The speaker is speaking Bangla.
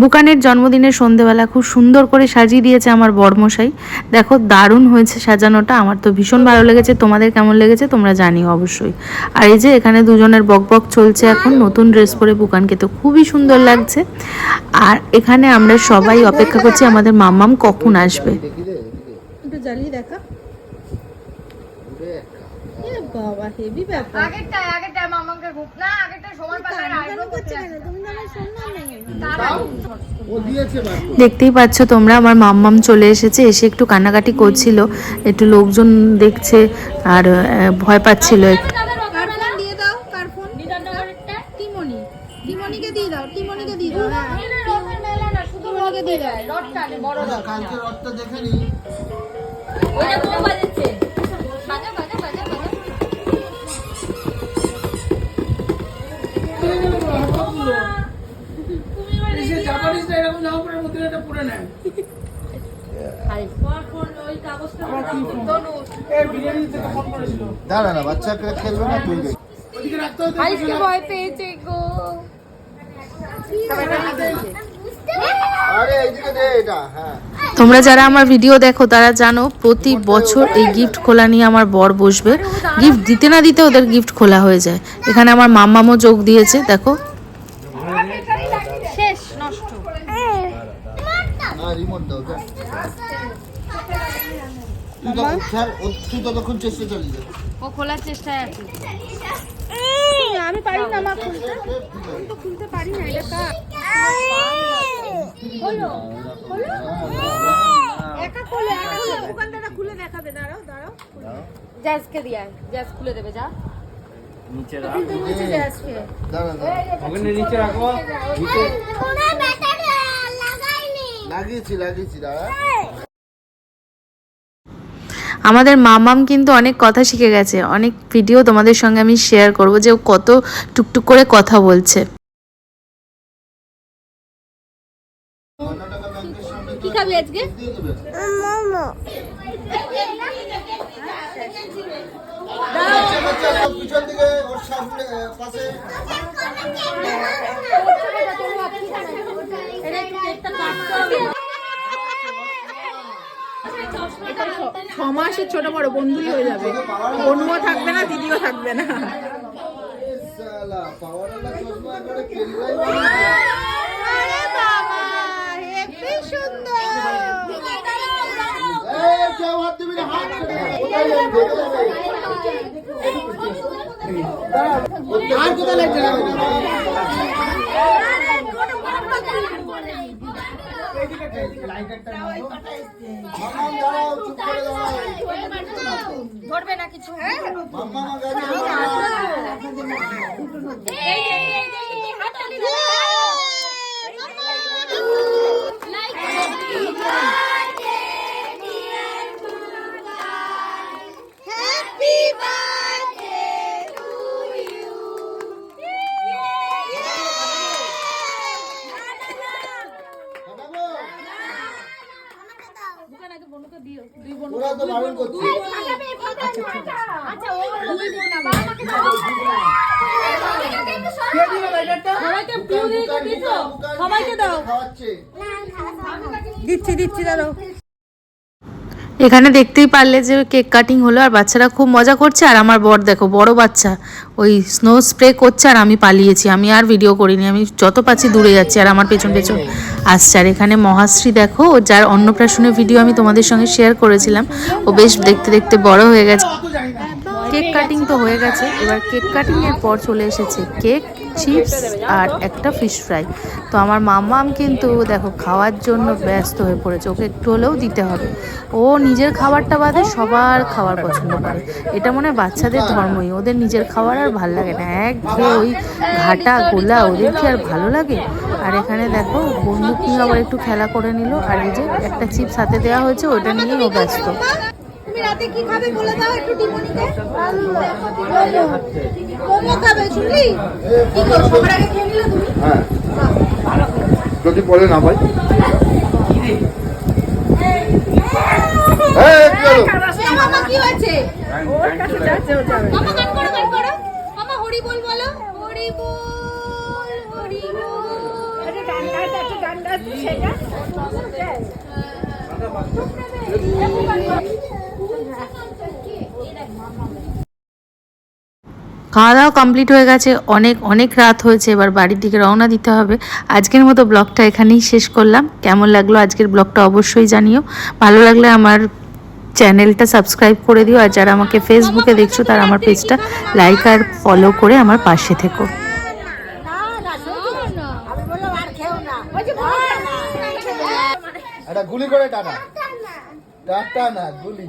বুকানের জন্মদিনের সন্ধেবেলা খুব সুন্দর করে সাজিয়ে দিয়েছে আমার বরমশাই। দেখো দারুণ হয়েছে সাজানোটা। আমার তো ভীষণ ভালো লেগেছে। তোমাদের কেমন লেগেছে তোমরা জানিও অবশ্যই। আর এই যে এখানে দুজনের বকবক চলছে এখন নতুন ড্রেস পরে বুকানকে তো খুবই সুন্দর লাগছে। আর এখানে আমরা সবাই অপেক্ষা করছি আমাদের মাম্মাম কখন আসবে। একটু জ্বালিয়ে দেখা। বাবা হেভি ব্যাপার। মামাকে ঘুম না সময় আইব্রো তুমি আমার নেই। দেখতেই পাচ্ছ তোমরা আমার মাম্মাম চলে এসেছে এসে একটু কান্নাকাটি করছিল একটু লোকজন দেখছে আর ভয় পাচ্ছিল একটু। কার ফোন? দিয়ে দাও দাঁড়া না বাচ্চাকে খেলবে না তুই আজকে ভয় পেয়েছে গো। আরে এইদিকে দে এটা হ্যাঁ। তোমরা যারা আমার ভিডিও দেখো তারা জানো প্রতি বছর এই গিফট খোলা নিয়ে আমার বর বসবে। গিফট দিতে না দিতে ওদের গিফট খোলা হয়ে যায়। এখানে আমার মাম্মামও যোগ দিয়েছে দেখো শেষ নষ্ট না রিমোট দাও যা তুই তো খেয়াল ও- তুই চেষ্টা চালিয়ে যা। ও খোলার চেষ্টায় আছে। আমি পারি না মা খুলতে। তো খুলতে পারি না এটা একা খোলে একা খোলে দোকানদারটা খুলে দেখাবে। দাঁড়াও দাঁড়াও জ্যাজকে দিয়া জ্যাজ খুলে দেবে যা। নিচে দাঁড়া দাঁড়া। লাগিয়েছি লাগিয়েছি দাঁড়া। আমাদের মামাম কিন্তু অনেক কথা শিখে গেছে। অনেক ভিডিও তোমাদের সঙ্গে আমি শেয়ার করব যে ও কত টুকটুক করে কথা বলছে। কি খাবি আজকে? পাশে। ছ মাসের ছোট বড় বন্ধুই হয়ে যাবে। বোনও থাকবে না দিদিও থাকবে না। আর কোথায় লাগছে না? মাম্মাম দাঁড়াও, চুপ করে দাঁড়াও। ধরবে না কিছু হ্যাঁ এখানে দেখতেই পারলে যে কেক কাটিং হলো, আর বাচ্চারা খুব মজা করছে, আর আমার বর দেখো, বড় বাচ্চা, ওই স্নো স্প্রে করছে, আর আমি পালিয়েছি। আমি আর ভিডিও করিনি, আমি যত পাচ্ছি দূরে যাচ্ছি, আর আমার পেছন পেছন আসছে আর এখানে মহাশ্রী দেখো ও যার অন্নপ্রাশনের ভিডিও আমি তোমাদের সঙ্গে শেয়ার করেছিলাম। ও বেশ দেখতে দেখতে বড় হয়ে গেছে। কেক কাটিং তো হয়ে গেছে। এবার কেক কাটিং এর পর চলে এসেছে কেক, চিপস আর একটা ফিশ ফ্রাই। তো আমার মামাম কিন্তু দেখো খাওয়ার জন্য ব্যস্ত হয়ে পড়েছে। ওকে একটু হলেও দিতে হবে। ও নিজের খাবারটা বাদে সবার খাবার পছন্দ করে। এটা মনে হয় বাচ্চাদের ধর্মই। ওদের নিজের খাবার আর ভালো লাগে না। এক ওই ঘাটা গোলা ওদের কি আর ভালো লাগে? আর এখানে দেখো বন্দুক নিয়ে আবার একটু খেলা করে নিল। আর এই যে একটা চিপস হাতে দেওয়া হয়েছে ওটা নিয়ে ও ব্যস্ত। রাতে কি খাবে বলে দাও একটু টিমনিকে? মোমো খাবে শুনলি? কি করো সবার আগে খেয়ে নিলে তুমি? হ্যাঁ। যদি পরে না ভাই। কি হলো? মামা কি হয়েছে? মামা গান করো গান করো। মামা হরি বল। বলো হরি বল হরি বল খাওয়া দাওয়া কমপ্লিট হয়ে গেছে, অনেক অনেক রাত হয়েছে, এবার বাড়ির দিকে রওনা দিতে হবে। আজকের মতো ব্লগটা এখানেই শেষ করলাম। কেমন লাগল আজকের ব্লগটা অবশ্যই জানিও। ভালো লাগলে আমার চ্যানেলটা সাবস্ক্রাইব করে দিও, আর যারা আমাকে ফেসবুকে দেখছ, তারা আমার পেজটা লাইক আর ফলো করে আমার পাশে থেকো। গুলি করে টাটা টাটা না, গুলি।